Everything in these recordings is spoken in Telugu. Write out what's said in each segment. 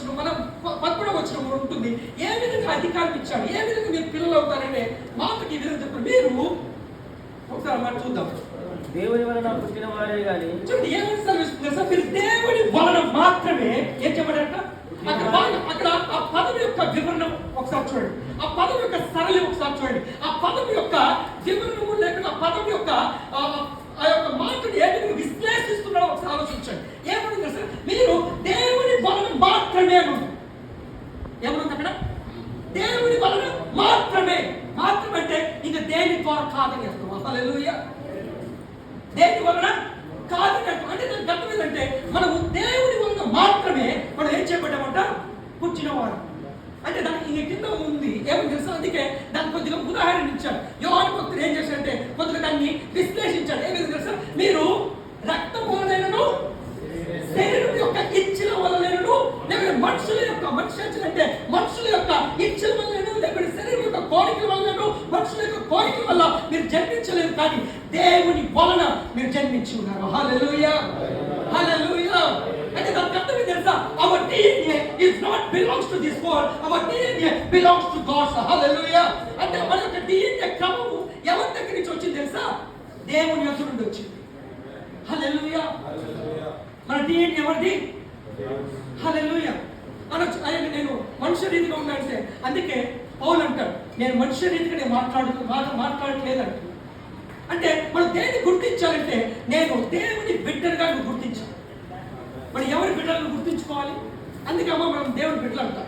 వచ్చిన మనం పదకొండవ వచ్చిన ఉంటుంది. ఏ విధంగా అధికారం ఇచ్చాడు? ఏ విధంగా మీరు పిల్లలు అవుతారనే మాటకి ఈ విధంగా చెప్పారు మీరు ఒకసారి మాట చూద్దాం. దేవుని వలన పుట్టిన వారే గాని చూడండి ఏమని సెలవిస్తుంది? సార్ మీరు దేవుని వలన మాత్రమే ఏం చెప్పాడంట అక్కడ అక్కడ ఆ పదం యొక్క వివరణం ఒకసారి చూడండి. ఆ పదం యొక్క సరళి ఒకసారి చూడండి. ఆ పదం యొక్క వివరణము లేకుండా ఆ పదం యొక్క ఆ యొక్క మాటను ఏ విధంగా విశ్లేషిస్తున్నాడో ఒకసారి ఆలోచించండి. ఏమని తెలుసు? మీరు దేవుని వలన మాత్రమే అని ఏమనుంది అక్కడ? దేవుని వలన మాత్రమే. మాత్రమంటే అంటే ఇంకా దేని ద్వారా కాదని అర్థం హల్లెలూయా. దేని వలన కాదన్నట్టు అంటే దానికి అర్థం ఏంటంటే మనము దేవుని వలన మాత్రమే మనం ఏం చేయబడ్డామంట? పుట్టినవాడు అంటే దానికి కింద ఉంది? ఏమని తెలుసు? అందుకే దానికి కొద్దిగా ఉదాహరణ ఇచ్చాడు. యోహాను భక్తుడు ఏం చేశాడంటే కొద్దిగా దాన్ని విశ్లేషించాడు. ఏమి తెలుసు? మీరు రక్తం శరీరం యొక్క ఇచ్చిన వలనను లేకపోతే మనుషుల యొక్క మనిషి అంటే మనుషుల యొక్క ఇచ్చిన వలనను లేకపోతే శరీరం యొక్క కోరిక వలనను మనుషుల యొక్క కోరిక వల్ల మీరు జన్మించలేదు కానీ దేవుని వలన మీరు జన్మించి ఉన్నారు. Belongs హల్లెలూయా అంటే మన యొక్క డిఎన్ఏ క్రమము ఎవరి దగ్గర నుంచి వచ్చింది తెలుసా? దేవుని యొక్క నుండి వచ్చింది. హల్లెలూయా మన డిఎన్ఏ ఎవరిది? హల్లెలూయా మన అయ్యా నేను మనుష్య రీతిగా ఉన్నానంటే అందుకే పౌలు అంటాడు నేను మనుష్య రీతిగా నేను మాట్లాడు మాట మాట్లాడట్లేదంట. అంటే మనం దేన్ని గుర్తించాలంటే నేను దేవుని బిడ్డలుగా నువ్వు గుర్తించాలి. మనం ఎవరి బిడ్డలను గుర్తించుకోవాలి? అందుకే అమ్మ మనం దేవుని బిడ్డలు అంటాం.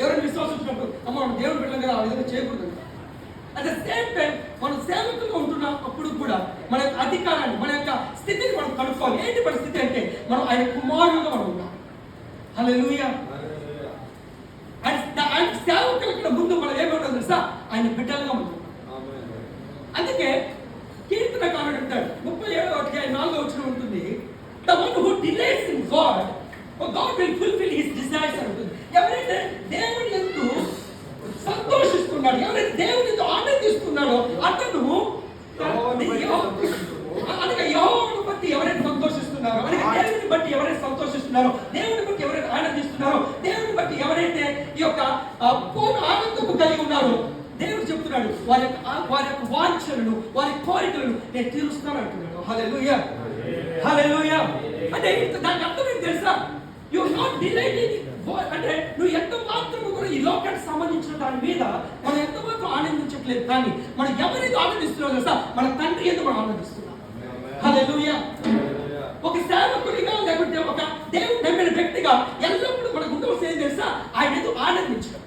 ఎవరైనా విశ్వాసం వచ్చినప్పుడు అమ్మ మనం దేవుని బిడ్డలు కదా ఆ విధంగా చేయకూడదు. అట్ ద సేమ్ టైం మనం సేవకులుగా ఉంటున్న అప్పుడు కూడా మన యొక్క అధికారాన్ని మన యొక్క స్థితిని మనం కనుక్కోవాలి. ఏంటి మన స్థితి అంటే మనం ఆయన కుమారులుగా మనం ఉన్నాం. హల్లెలూయా ఆయన ఆయన సేవకుల కన్నా ముందు మనం ఏమంటాం తెలుసా? ఆయన బిడ్డలుగా మనం అందుకే కీర్తనకారుడు అంటాడు ముప్పై ఏడవ అధ్యాయం నాలుగో వచ్చిన ఉంటుంది. The one who delights in God God will fulfil his desires ఉంటుంది. ఎవరైతే దేవుని ఎందు సంతోషిస్తున్నాడు ఎవరైతే దేవుని ఎందు ఆనందిస్తున్నాడో అతను అనగా యెహోవాను బట్టి ఎవరైతే సంతోషిస్తున్నారో అనగా దేవుని బట్టి ఎవరైతే సంతోషిస్తున్నారో దేవుని బట్టి ఎవరైతే ఆనందిస్తున్నారో దేవుని బట్టి ఎవరైతే ఈ యొక్క పూర్ణ ఆనందము కలిగి ఉన్నారో దేవుడు చెప్తున్నాడు వారి యొక్క వారి యొక్క వాంఛలను వారి కోరికలను నేను తీరుస్తాను అంటున్నాడు. హల్లెలూయా. హల్లెలూయా. అంటే దానికి అర్థం తెలుసా? యు నాట్ డిలైటెడ్ అంటే నువ్వు ఎంత మాత్రం కూడా ఈ లోకానికి సంబంధించిన దాని మీద మనం ఎంత మాత్రం ఆనందించట్లేదు కానీ మనం ఎవరైతే ఆనందిస్తున్నాం తెలుసా? మన తండ్రి ఎందుకు మనం ఆనందిస్తున్నాం? హల్లెలూయా ఒక సేవకుడిగా లేకుంటే ఒక దేవుడు నమ్మిన వ్యక్తిగా ఎల్లప్పుడూ మనకు ఉండవలసిన ఏం తెలుసా? ఆయన ఎందుకు ఆనందించడం?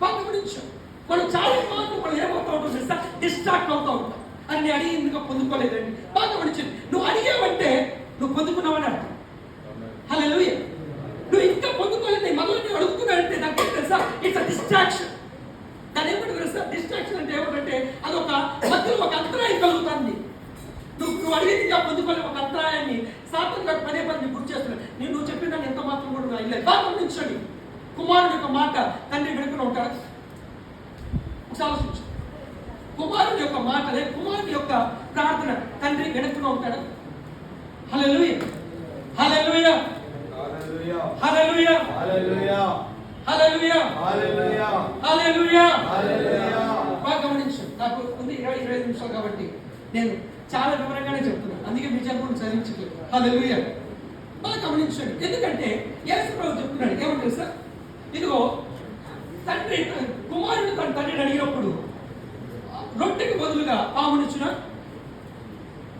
బాగా గమనించాం మనం చాలా మార్లు మనం ఏమవుతా ఉంటాం తెలుసా? డిస్ట్రాక్ట్ అవుతా ఉంటాం. అని అడిగిందిగా పొందుకోలేదండి? బాగా గమనించింది నువ్వు అడిగావంటే నువ్వు పొందుకున్నావని అర్థం. హల్లెలూయా నువ్వు ఇంకా పొందుకోలేదు నేను మళ్ళీ నేను అడుగుతున్నానంటే నాకు తెలుసా? ఇట్స్ అ డిస్ట్రాక్షన్ దాని ఏమంటే తెలుసా? డిస్ట్రాక్షన్ అంటే ఏమంటే అదొక మధ్యలో ఒక అంతరాయం కలుగుతుంది. నువ్వు నువ్వు అడిగిందిగా పొందుకోలే ఒక అంతరాయాన్ని. సాతం గారు పదే పదే గుర్తు చేస్తున్నాడు నేను నువ్వు చెప్పిన దాన్ని ఎంత మాత్రం కూడా ఇలా బాగా గమనించండి. కుమారుడు యొక్క మాట తండ్రి వెనుకలో ఉంటాడు. ఒకసారి ఆలోచించు. కుమారుడు యొక్క మాట లేదు కుమారుడు యొక్క ప్రార్థన తండ్రి వెనుకలో ఉంటాడు. హల్లెలూయా. హల్లెలూయా. హల్లెలూయా. హల్లెలూయా. హల్లెలూయా. బాగా గమనించు. నాకు ఉంది ఇరవై ఇరవై నిమిషాలు కాబట్టి నేను చాలా వివరంగానే చెప్తున్నాను. అందుకే మీ చెప్పడం చదివించట్లేదు హల్లెలూయా. బాగా గమనించండి ఎందుకంటే యేసు ప్రభు చెప్తున్నాడు. ఏమని తెలుసా? ఇదిగో తండ్రి కుమారుడు తన తండ్రిని అడిగినప్పుడు రొట్టెకి బదులుగా పామునిచ్చునా?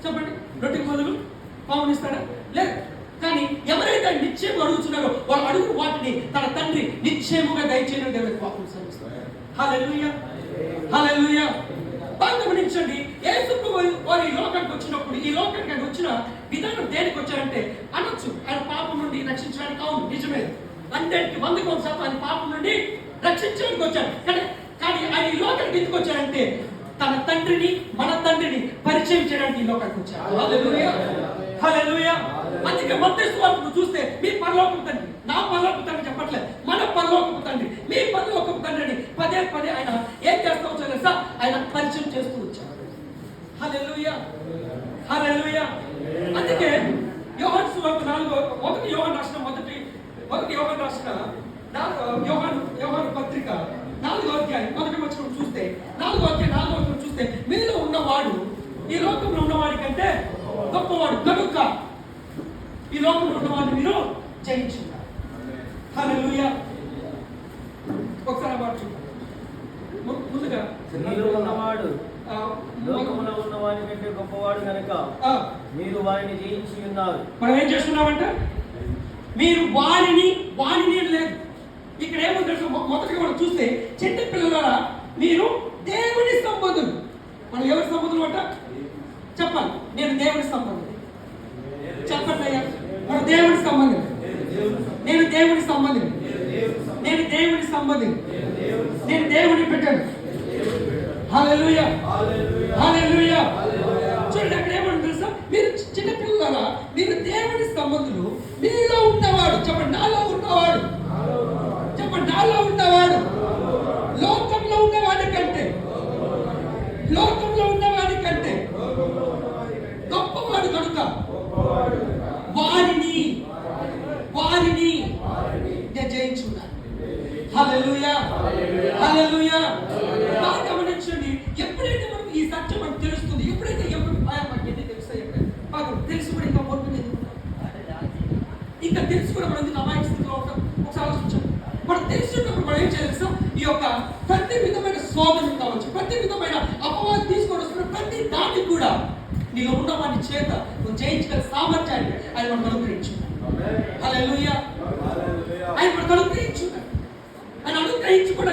చెప్పండి. రొట్టెకి బదులు పామునిస్తాడా? లేదు. కానీ ఎవరైతే నిశ్చయం అడుగుతున్నారో వాళ్ళు అడుగు వాటిని తన తండ్రి నిశ్చయముగా దయచేయడం దేవుడికి పాపం సరిస్తారు హల్లెలూయా. హల్లెలూయా. బాగా గమనించండి యేసు వారు ఈ లోకానికి వచ్చినప్పుడు ఈ లోకానికి ఆయన వచ్చిన విధానం దేనికి వచ్చారంటే అనొచ్చు. ఆయన పాపం నుండి రక్షించడానికి అవును నిజమే. అందరికి వందకు ఒక శాతం ఆయన పాపం నుండి రక్షించడానికి వచ్చారు. కానీ కానీ ఆయన ఈ లోకానికి ఎందుకు వచ్చారంటే తన తండ్రిని మన తండ్రిని పరిచయం చేయడానికి ఈ లోకానికి వచ్చారు. హలో అందుకే మత్తయి సువార్తను చూస్తే మీ పరలోకపు తండ్రి నా పరలోకపు తండ్రి చెప్పట్లేదు. మన పరలోకపు తండ్రి మీ పరలోకపు తండ్రిని పదే పదే ఆయన ఏం చేస్తా వచ్చారు తెలుసా? ఆయన పరిచయం చేస్తూ వచ్చారు హల్లెలూయా. లూయ అందుకే యోహాన్ సువార్త నాలుగో ఒకటి యోహాన్ రాసిన మొదటి ఒకటి యోహాన్ రాసిన నాలుగో యోహాన్ యోహాన్ పత్రిక నాలుగో అధ్యాయం. మొదటి వచ్చిన చూస్తే నాలుగో అధ్యాయం నాలుగో వచ్చిన చూస్తే మీలో ఉన్నవాడు ఈ లోకంలో ఉన్నవాడి కంటే గొప్పవాడు. కనుక ఈ లోకంలో ఉన్నవాడిని మీరు జయించున్నారు హల్లెలూయా. ఒకసారి మాట ముందుగా మీరు ఉన్నవాడు. ఆ, లోకములో ఉన్న వారి కంటే గొప్పవాడు కనుక మీరు వారిని జయించి ఉన్నారు. మనం ఏం చేస్తున్నామంట మీరు వారిని వారిని లేదు. ఇక్కడ ఏమో తెలుసు? మొదటిగా మనం చూస్తే చిన్న పిల్లలారా మీరు దేవుని సంబంధులు. మనం ఎవరి సంబంధులు అంట? చెప్పాలి. నేను దేవుని సంబంధం చెప్పండి అయ్యా. మన దేవుని సంబంధం. నేను దేవుని సంబంధం. నేను దేవుని సంబంధం. నేను దేవుని పెట్టాను. హల్లెలూయా. హల్లెలూయా. చూడండి అక్కడ ఏమని తెలుసా? మీరు చిన్న పిల్లలారా మీరు దేవుని సంబంధులు మీలో ఉన్నవాడు చెప్పండి నాలో ఉన్నవాడు చెప్పండి నాలో ఉన్నవాడు లోకంలో ఉన్నవాడి కంటే లోకంలో ఉన్నవాడి కంటే గొప్పవాడు కనుక వారిని వారిని నేను జయించున్నాను హల్లెలూయా హల్లెలూయా బాగా గమనించండి ఎప్పుడైతే మనకు ఈ సత్యం మనకు తెలుస్తుంది ఎప్పుడైతే ఎప్పుడు ఆయా మాకు ఎన్ని తెలుస్తాయి ఎప్పుడైతే మాకు తెలిసి కూడా ఇంకా మొత్తం ఎందుకు ఇంకా తెలిసి కూడా మనం ఎందుకు అమాయక స్థితిలో ఉంటాం ఒకసారి ఆలోచించండి మనం తెలిసినప్పుడు మనం ఏం చేయాలి తెలుసా? ఈ యొక్క ప్రతి విధమైన శోధన కావచ్చు ప్రతి విధమైన అపవాదం తీసుకొని వస్తున్న ప్రతి దాన్ని కూడా నీలో ఉన్న వాడి చేత నువ్వు జయించగల సామర్థ్యాన్ని ఆయన మనకు అనుగ్రహించున్నాడు. ఆయన మనకు అనుగ్రహించున్నాడు. ఆయన అనుగ్రహించి కూడా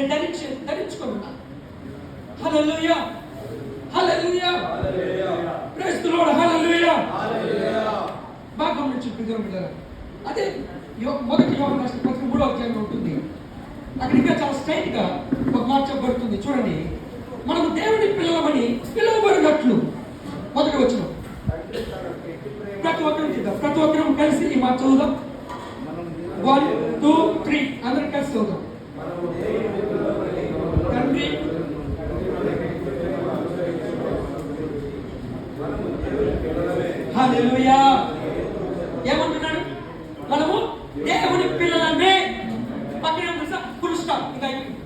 నేను ధరించి ధరించుకుంటున్నాను hallelujah. Hallelujah. Praise the Lord hallelujah. బాగా గమనించు ప్రియుల అదే మొదటి యోగ రాష్ట్ర పత్రిక మూడో అధ్యాయంలో ఉంటుంది. అక్కడ ఇంకా చాలా స్ట్రైట్గా ఒక మాట చెప్పబడుతుంది. చూడండి. మనకు దేవుని పిల్లలమని పిలువబడినట్లు. మొదటి వచ్చిన ప్రతి ఒక్కరు చూద్దాం. ప్రతి ఒక్కరం కలిసి ఈ మాట చదువుదాం. వన్ టూ త్రీ అందరం కలిసి చదువుదాం తండ్రి హల్లెలూయా ఏమంటున్నాడు మనము దేవుని పిల్లలమే పక్కన ఏం తెలుసా ఫుల్ స్టాప్ ఇంకా అయిపోయింది.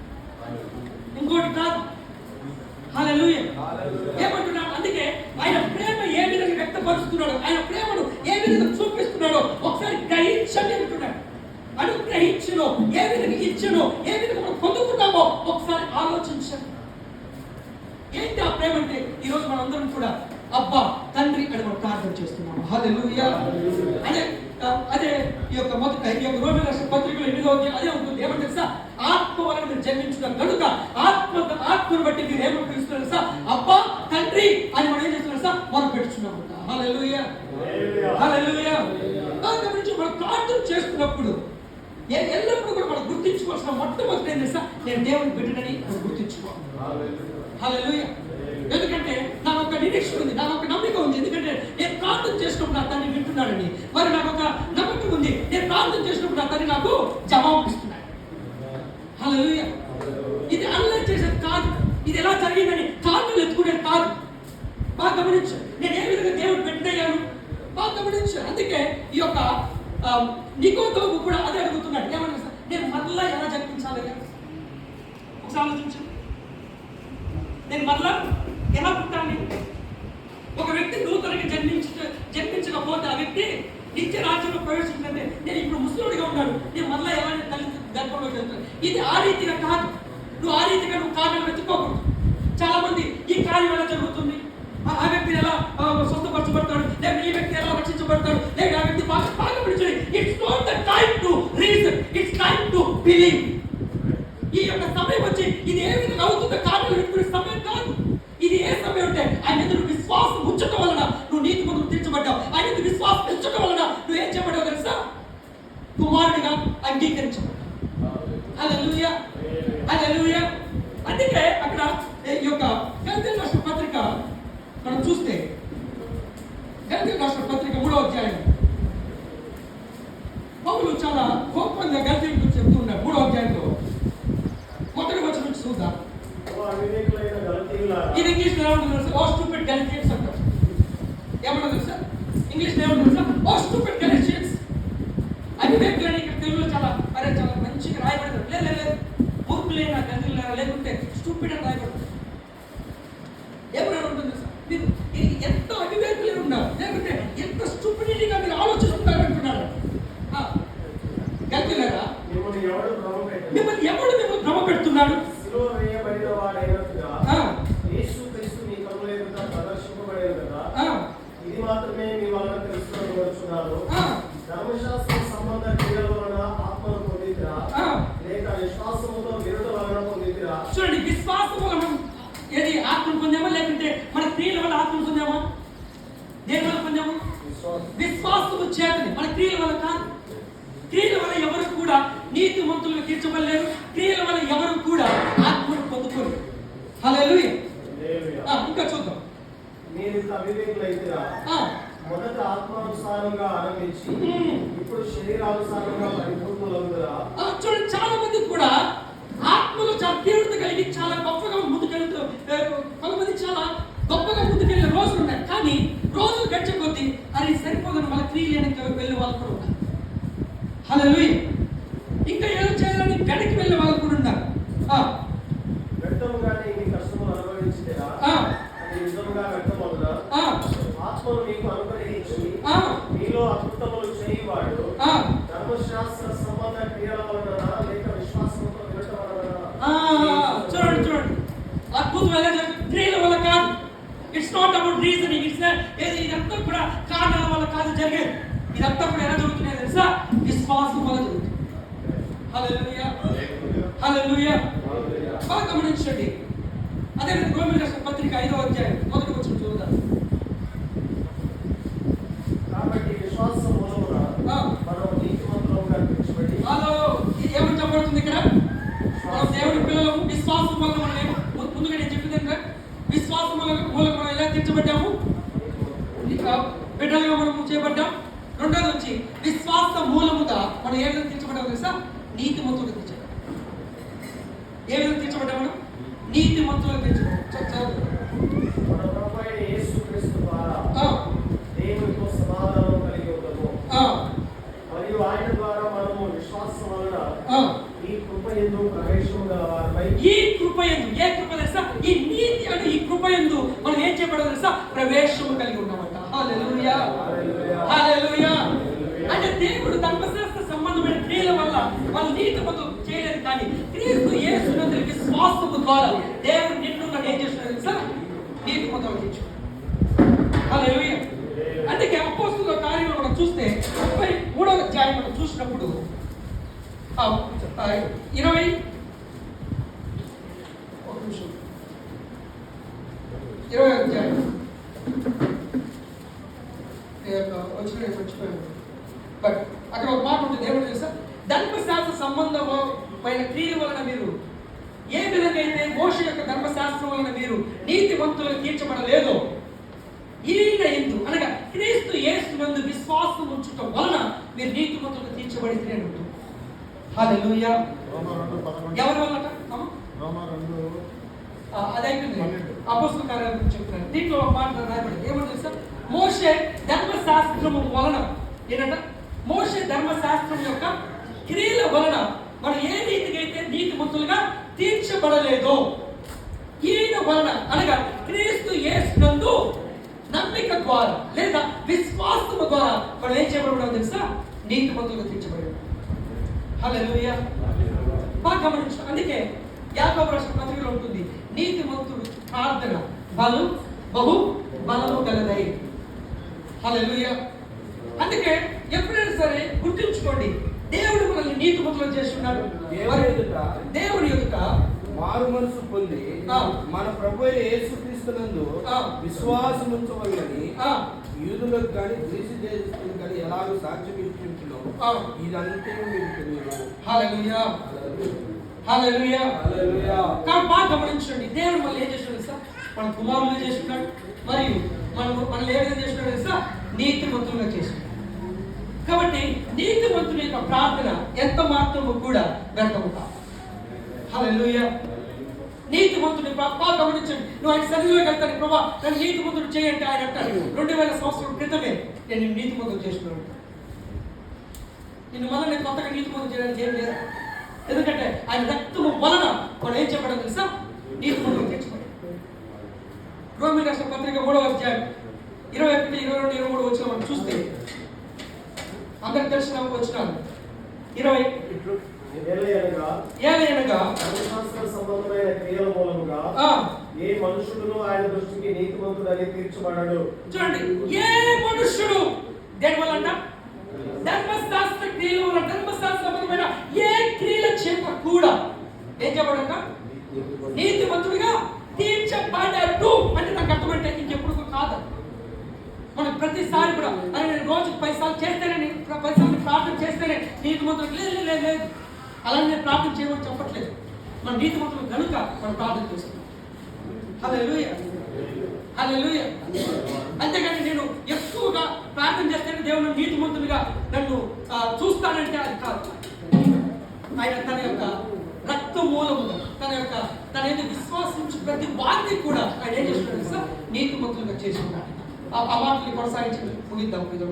ఇంకోటి కాదు హల్లెలూయా ఏమంటున్నాడు అందుకే ఆయన ప్రేమ ఏ విధంగా వ్యక్తపరుస్తున్నాడు ఆయన ప్రేమను ఏ విధంగా చూపిస్తున్నాడో ఒకసారి గ్రహించండి అంటున్నాడు అనుగ్రహించును ఏ విధంగా ఇచ్చును ఏ విధంగా మనం పొందుకున్నామో ఒకసారి ఆలోచించండి. ఏంటి ఆ ప్రేమ అంటే? ఈ రోజు మనందరం కూడా అబ్బా తండ్రి అని మనం ప్రార్థన చేస్తున్నాము. హల్లెలూయా. అదే అదే ఈ యొక్క మొదటి ఈ యొక్క రోమి రాష్ట్ర పత్రికలో ఎనిమిదో అదే ఉంటుంది. ఏమంటే తెలుసా? ఆత్మ వలన మీరు జన్మించున్నారు కనుక ఆత్మ ఆత్మను బట్టి మీరు ఏమని పిలుస్తున్నారు తెలుసా? అబ్బా తండ్రి అని మనం ఏం చేస్తున్నారు సార్ మనం పెట్టుచున్నాము హల్లెలూయా. హల్లెలూయా. దాని గురించి మనం ప్రార్థన చేస్తున్నప్పుడు ఎల్లప్పుడూ కూడా మనం గుర్తించుకోవాల్సిన మొట్టమొదటి ఏం తెలుసా? నేను దేవుని బిడ్డనని గుర్తించుకోవాలి. ఎందుకంటే నాకు ఒక నిరీక్షణ ఉంది నాకు ఒక నమ్మిక ఉంది. ఎందుకంటే నేను ప్రార్థన చేసినప్పుడు నా తల్లి వింటున్నాడని. మరి నాకు ఒక నమ్మకం ఉంది. నేను ప్రార్థన చేసినప్పుడు నా తల్లి నాకు జవాబు ఇస్తున్నాడు. హల్లెలూయా ఇది అల్లరి చేసేది కాదు. ఇది ఎలా జరిగిందని కాళ్ళు ఎత్తుకునేది కాదు. బాగా గమనించు. నేను ఏ విధంగా దేవుడు పెట్టయ్యాను బాగా గమనించు. అందుకే ఈ యొక్క Um, నికోతోకు కూడా అదే అడుగుతున్నాడు. ఏమని నేను మరలా ఎలా జరిపించాలి ఒకసారి ఆలోచించు. నేను మరలా ఎలా పుట్టాలి? ఒక వ్యక్తి నూతనంగా జన్మించ జన్మించకపోతే ఆ వ్యక్తి నిత్య రాజ్యంలో ప్రవేశించంటే నేను ఇప్పుడు ముసలుడిగా ఉన్నాను. నేను మరలా ఎలా తల్లి గర్భంలోకి వెళ్తాను ఇది ఆ రీతిగా కాదు. నువ్వు ఆ రీతిగా నువ్వు కారణం వెతుకో చాలా మంది ఈ కార్యం ఎలా జరుగుతుంది ఆ- ఆ వ్యక్తి ఎలా ఆ, స్వస్థపరచబడతాడు లేదా ఈ వ్యక్తి ఎలా రక్షించబడతాడు లేదా ఆ వ్యక్తి బాగా బాగా పిలిచాడు it's not the time to reason it's time to believe. ఈ యొక్క సమయం వచ్చి ఇది ఏ విధంగా అవుతుందో కారణం వెతుకునే సమయం కాదు. ఇది ఏ సమయం అంటే ఆయన ఎదురు విశ్వాసం ఉంచడం వలన నువ్వు నీతి ముందు తీర్చబడ్డావు. ఆయన మీద విశ్వాసం ఉంచడం వలన నువ్వు ఏం చేయబడ్డావు తెలుసా? కుమారుడిగా అంగీకరించు política నీతి మంతులుగా తీర్చబడలేరు. క్రియల వల్ల ఎవరు కూడా ఆత్మను పొందుకోరు. ఆ, ఇంకా చూద్దాం. మీరు ఆ, మొదట ఆత్మానుసారంగా ఆరంభించి. ఇప్పుడు శరీరానుసారంగా పరిపూర్ణులవుతురా ఆ, చూడండి చాలా మంది కూడా ఆత్మలో చాలా తీవ్రత కలిగి చాలా గొప్పగా ముందుకెళ్తూ కొంతమంది చాలా గొప్పగా ముందుకెళ్ళే రోజులు ఉన్నాయి. కానీ రోజులు గడిచే కొద్దీ అది సరిపోదని వాళ్ళ క్రియలు వెళ్ళే వాళ్ళు కూడా ఉన్నారు. హలో వెనక్కి వెళ్ళే వాళ్ళు కూడా ఉన్నారు. ఆత్మను మీకు అనుగ్రహించి ఆ, మీలో అద్భుతములు చేయువాడు ఆ, ధర్మశాస్త్ర సంబంధ క్రియల వలన లేక విశ్వాసంతో వినటం వలన ఆ, చూడండి చూడండి. అద్భుతం ఎలా క్రియల వల్ల కాదు. It's not about reasoning it's ఏది ఇదంతా కూడా కారణాల వల్ల కాదు జరిగేది. ఇదంతా కూడా ఎలా జరుగుతున్నాయి తెలుసా? విశ్వాసం వల్ల జరుగుతుంది. బాగా గమనించండి. అదే రాష్ట్ర పత్రిక ఐదో అధ్యాయం మొదటి వచ్చిన చూద్దాం. కాబట్టి విశ్వాసం. మనం ఏమని చెప్పబడుతుంది ఇక్కడ? మనం దేవుడి పిల్లలము విశ్వాసం వల్ల మనం ఏమో ము- ముందుగా నేను చెప్పింది ఏంటంటే విశ్వాసం వల్ల మూలంగా మనం ఎలా తీర్చబడ్డాము? ఇక బిడ్డలుగా మనము చేయబడ్డాం. రెండోది వచ్చి విశ్వాస మూలముగా మనం ఏ విధంగా తీర్చబడ్డాము తెలుసా? నీతి మంతులుగా తీర్చబడ్డాం ఏ విధంగా తీర్చబడ్డాం మనం? నీతి మంతులుగా తీర్చబడ్డాం చ- చదవండి. మన ప్రభు అయిన యేసుక్రీస్తు ద్వారా ఆ, దేవునితో సమాధానం కలిగి ఉండము. ఆ, మరియు ఆయన ద్వారా మనము విశ్వాసం వలన ఆ. ఈ కృప ఎందు ఈ కృప ఎందు ఏ కృప తెలుసా? ఈ నీతి అనే ఈ కృప ఎందు మనం ఏం చేయబడదు తెలుసా? ప్రవేశము కలిగి ఉన్నామంట అంటే దేవుడు క్రియల వల్ల నీతి మొత్తం చేయలేదు కానీ క్రీస్తు యేసునందు విశ్వాసము ద్వారా దేవుడు నిన్ను నన్ను ఏం చేస్తున్నాడు సార్ నీతి మొత్తం తెచ్చు అందుకే అపోస్తుల కార్యంలో మనం చూస్తే ముప్పై మూడవ అధ్యాయం మనం చూసినప్పుడు ఇరవై ఒక నిమిషం. ఇరవై అధ్యాయం ఈ యొక్క వచ్చిన నేను మర్చిపోయాను బట్ అక్కడ ఒక మాట ఉంటుంది ఏమని తెలుసా ధర్మశాస్త్ర సంబంధమైన క్రియల వలన మీరు. ఏ విధంగా అయితే మోష యొక్క ధర్మశాస్త్రం వలన మీరు నీతివంతులుగా తీర్చబడలేదో ఈయన ఎందు అనగా క్రీస్తు యేసునందు విశ్వాసం ఉంచటం వలన మీరు నీతిమంతులుగా తీర్చబడితే అని ఉంటుంది హల్లెలూయా. ఎవరి వల్లట? అదైపోయింది. అపోస్తుల కార్యాల గురించి దీంట్లో ఒక మాట రాయబడింది. ఏమని తెలుసా? మోషే ధర్మశాస్త్రము వలన ఏంటంట? మోషే ధర్మశాస్త్రం యొక్క క్రియల వలన మనం ఏ రీతిగా అయితే నీతిమంతులుగా తీర్చబడలేదో ఈయన వలన అనగా క్రీస్తు ద్వారా లేదా విశ్వాసము ద్వారా మనం ఏం చేయబడి తెలుసా? నీతి మంతులుగా తీర్చబడి హల్లెలూయా. బాగా గమనించు. అందుకే యాకోబు రాష్ట్ర పత్రికలో ఉంటుంది నీతి మంతుడు ప్రార్థన బలు బహు బలము గలదై. హల్లెలూయా. అందుకే ఎప్పుడైనా సరే గుర్తుంచుకోండి దేవుడు మనల్ని నీతి మంతులు చేస్తున్నాడు దేవుని ఎదుట మారు మనసు పొంది. మన ప్రభు యేసుక్రీస్తునందు ఆ. విశ్వాసం ఉంచవలని ఆ, యూదులకు కానీ దేశీ దేశస్తులకు కానీ ఎలాగో సాక్ష్యం ఇచ్చించులో. ఇదంతా. కాబట్టి బాగా గమనించండి దేవుడు మనల్ని ఏం చేస్తున్నాడు సార్ మన కుమారులుగా చేస్తున్నాడు మరియు మనం మనల్ని ఏ విధంగా చేస్తున్నాడు తెలుసా? నీతి మంతులుగా చేస్తున్నాడు. కాబట్టి నీతి యొక్క ప్రార్థన ఎంత మాత్రము కూడా వ్యర్థము కాదు హల్లెలూయా. నీతి బాగా గమనించండి. నువ్వు ఆయన సన్నిధిలోకి వెళ్తాను ప్రభా. నన్ను నీతి మంతుడు చేయండి ఆయన అంటాడు. రెండు వేల సంవత్సరం క్రితమే నేను నీతి మంతులు చేస్తున్నాను నిన్ను మొదలు నేను కొత్తగా నీతిమంతుడు చేయడానికి ఏం లేదు. ఎందుకంటే ఆయన రక్తము వలన వాడు ఏం చెప్పడం తెలుసా? నీతిమంతుడు తెచ్చుకోండి రోమి రాష్ట్ర పత్రిక మూడవ అధ్యాయం ఇరవై ఒకటి ఇరవై రెండు ఇరవై మూడు వచ్చిన మనం చూస్తే అందరికి తెలిసిన వచ్చినాను ఇరవై ఏలయనగా ఏలైనగా ధర్మశాస్త్ర సంబంధమైన క్రియల మూలముగా ఆ, ఏ మనుషుడును ఆయన దృష్టికి నీతిమంతుడని తీర్చబడడు. చూడండి ఏ మనుష్యుడు దేని వల్ల అంట ధర్మశాస్త్ర క్రియల వల్ల ధర్మశాస్త్ర సంబంధమైన ఏ క్రియల చేత కూడా ఏం చెప్పడంట నీతిమంతుడిగా తీర్చబడడు. అంటే నాకు అర్థమంటే ఇంకెప్పుడు కాదు. మనం ప్రతిసారి కూడా అరే నేను రోజుకి పైసలు చేస్తేనే నేను పైసలు ప్రార్థన చేస్తేనే నీతిమంతుడు లేదు లేదు లేదు అలా నేను ప్రార్థన చేయమని చెప్పట్లేదు. మన నీతిమంతులు కనుక మనం ప్రార్థన చేస్తున్నాం. హల్లెలూయా. లూయ అంతేగాని నేను ఎక్కువగా ప్రార్థన చేస్తేనే దేవుని నీతిమంతునిగా నన్ను చూస్తానంటే అది కాదు. ఆయన తన యొక్క రక్త మూలము తన యొక్క తన విశ్వాసించి ప్రతి వారిని కూడా ఆయన ఏం చేస్తున్నాడు సార్ నీతిమంతులుగా చేస్తున్నాడు ఆ మాటలు కొనసాగించి ముగిద్దాం ఇది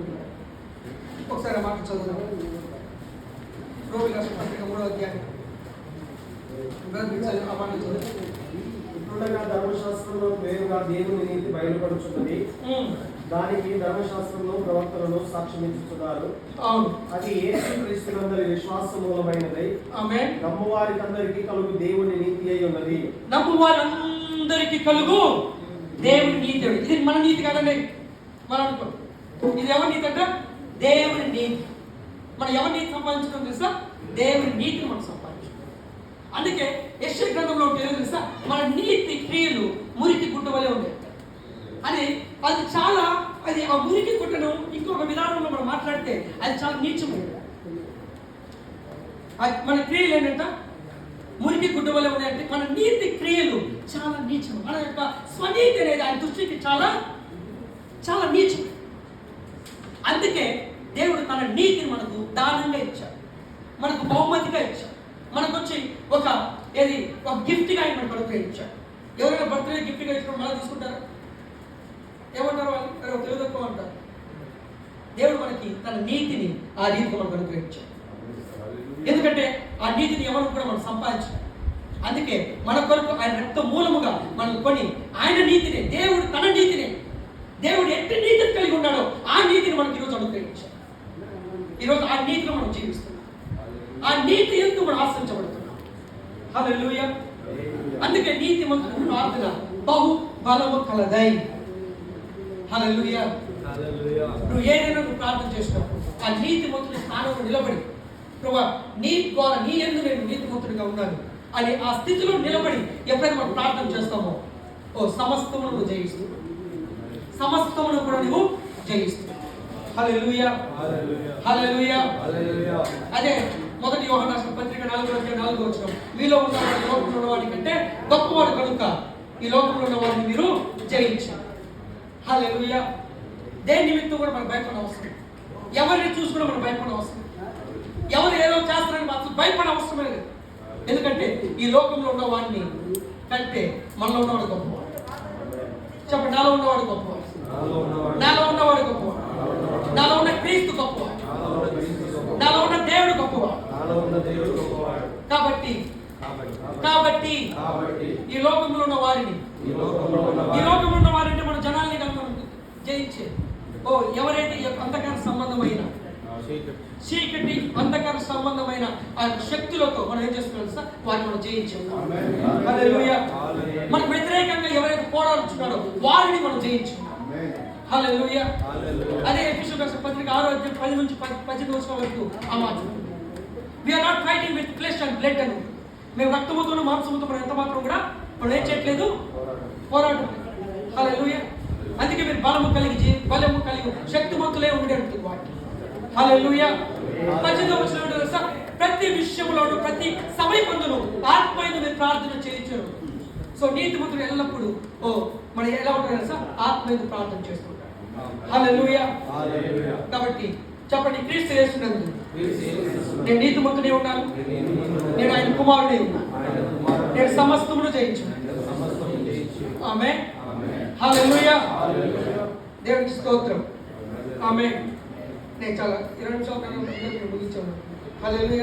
ఒకసారి ఆ మాట చదువుదాం. రోగి రాష్ట్ర పత్రిక మూడో అధ్యాయం. ఆ మాట చదువు ఇప్పుడుగా ధర్మశాస్త్రంలో వేరుగా దేవుని నీతి బయలుపడుచున్నది దానికి ధర్మశాస్త్రంలో ప్రవక్తలను సాక్ష్యమించుతున్నారు అవును. అది యేసుక్రీస్తునందరి విశ్వాస మూలమైనదై ఆమె నమ్మవారికందరికీ కలుగు దేవుని నీతి అయి ఉన్నది. నమ్ము వారందరికీ కలుగు దేవుని నీతి ఇది మన నీతి కాదండి. మనం అనుకో. ఇది ఎవరి నీతి అంటే? దేవుని నీతి. మనం ఎవరి నీతి సంపాదించుకోవడం తెలుసా? దేవుని నీతిని మనం సంపాదించుకోవాలి అందుకే యశ్వ గ్రంథంలో ఉంటే ఏదో తెలుసా? మన నీతి క్రియలు మురికి గుడ్డ వలె ఉండే అది అది చాలా అది ఆ మురికి గుడ్డను ఇంకొక విధానంలో మనం మాట్లాడితే అది చాలా నీచమైనది. అది మన క్రియలు ఏంటంటే? మురికి గుడ్డ వల్ల ఉన్నాయంటే మన నీతి క్రియలు చాలా నీచం. మన యొక్క స్వనీతి అనేది ఆయన దృష్టికి చాలా చాలా నీచం. అందుకే దేవుడు తన నీతిని మనకు దానంగా ఇచ్చాడు. మనకు బహుమతిగా ఇచ్చాడు. మనకు వచ్చి ఒక ఏది ఒక గిఫ్ట్గా ఆయన మనకు అనుగ్రహించాడు. ఎవరైనా బర్త్డే గిఫ్ట్గా ఇచ్చినప్పుడు మళ్ళీ తీసుకుంటారా? ఏమంటారు వాళ్ళు? తెలుగు అంటారు. దేవుడు మనకి తన నీతిని ఆ రీతిగా మనకు అనుగ్రహించాడు. ఎందుకంటే ఆ నీతిని ఎవరు కూడా మనం సంపాదించాలి. అందుకే మన కొరకు ఆయన రక్త మూలముగా మనం కొని ఆయన నీతిని దేవుడు తన నీతిని. దేవుడు ఎట్టి నీతిని కలిగి ఉన్నాడో ఆ నీతిని మనకి ఈరోజు అనుగ్రహించాడు. ఈరోజు ఆ నీతిలో మనం జీవిస్తున్నాం. ఆ నీతి ఎందుకు మనం ఆశ్రయించబడుతున్నాం. హల్లెలూయా. అందుకే నీతి మంత్రుల ప్రార్థన బహు బలము కలదై. హల్లెలూయా. నువ్వు ఏదైనా నువ్వు ప్రార్థన చేసినప్పుడు ఆ నీతి మంత్రుల స్థానంలో నిలబడి ప్రభా నీ ద్వారా నీ ఎందు నేను నీతి మంత్రుడిగా ఉన్నాను. అని ఆ స్థితిలో నిలబడి ఎప్పుడైతే మనం ప్రార్థన చేస్తామో ఓ సమస్తమును నువ్వు జయిస్తూ సమస్తమును కూడా నువ్వు జయిస్తూ. అదే మొదటి యోహన రాసిన పత్రిక నాలుగో అధ్యాయం నాలుగో వచ్చిన మీలో ఉన్నవాడు లోకంలో ఉన్నవాడి కంటే గొప్పవాడు కనుక ఈ లోకంలో ఉన్నవాడిని మీరు జయించారు హల్లెలూయా. దేని నిమిత్తం కూడా మనకు భయపడ అవసరం ఎవరిని చూసి కూడా మనం భయపడ అవసరం ఎవరు ఏదో చేస్తారని మాత్రం భయపడ అవసరమే లేదు. ఎందుకంటే ఈ లోకంలో ఉన్న వాడిని కంటే మనలో ఉన్నవాడు గొప్పవాడు. చెప్పండి నాలో ఉన్నవాడు గొప్పవాడు. నాలో ఉన్నవాడు. గొప్పవాడు. నాలో ఉన్న క్రీస్తు గొప్పవాడు. నాలో ఉన్న దేవుడు గొప్పవాడు. కాబట్టి కాబట్టి ఈ లోకంలో ఉన్న వారిని ఈ లోకంలో ఉన్న వారిని. మన జనాల్ని కనుక మనం జయించే చీకటి అంధకార సంబంధమైన ఆ శక్తులతో మనం ఏం చేస్తున్నాం సార్ వారిని మనం జయించాం. హల్లెలూయా. మనకు వ్యతిరేకంగా ఎవరైతే పోరాడుతున్నారో వారిని మనం జయించుకున్నాం అదే పత్రిక ఆరో అధ్యాయం పది నుంచి పది వచ్చిన వరకు ఆ మాట. We are not fighting with flesh and blood అని. మేము రక్తముతోను మాంసముతో మనం ఎంత మాత్రం కూడా మనం ఏం చేయట్లేదు? పోరాటం హల్లెలూయా. అందుకే మీరు బలము కలిగి బలము కలిగి శక్తిమంతులే ఉండి అంటుంది వాటి హల్లెలూయా. పద్దెనిమిది వచ్చిన సార్ ప్రతి విషయంలోనూ ప్రతి సమయమందును ఆత్మయందు మీరు ప్రార్థన చేయించారు. సో నీతిమంతుడు ఎల్లప్పుడూ ఓ మనం ఎలా ఉంటారు సార్ ఆత్మయందు ప్రార్థన చేసుకుంటారు హల్లెలూయా. కాబట్టి చెప్పండి క్రీస్తు చేస్తున్నందుకు నేను నీతిమంతుడే ఉన్నాను. నేను ఆయన కుమారుడే ఉన్నాను. నేను సమస్తమును జయించున్నాను ఆమె హల్లెలూయా. దేవునికి స్తోత్రం. ఆమె నేను చాలా ఇరవై నిమిషాల కన్నా ముగించాను హల్లెలూయా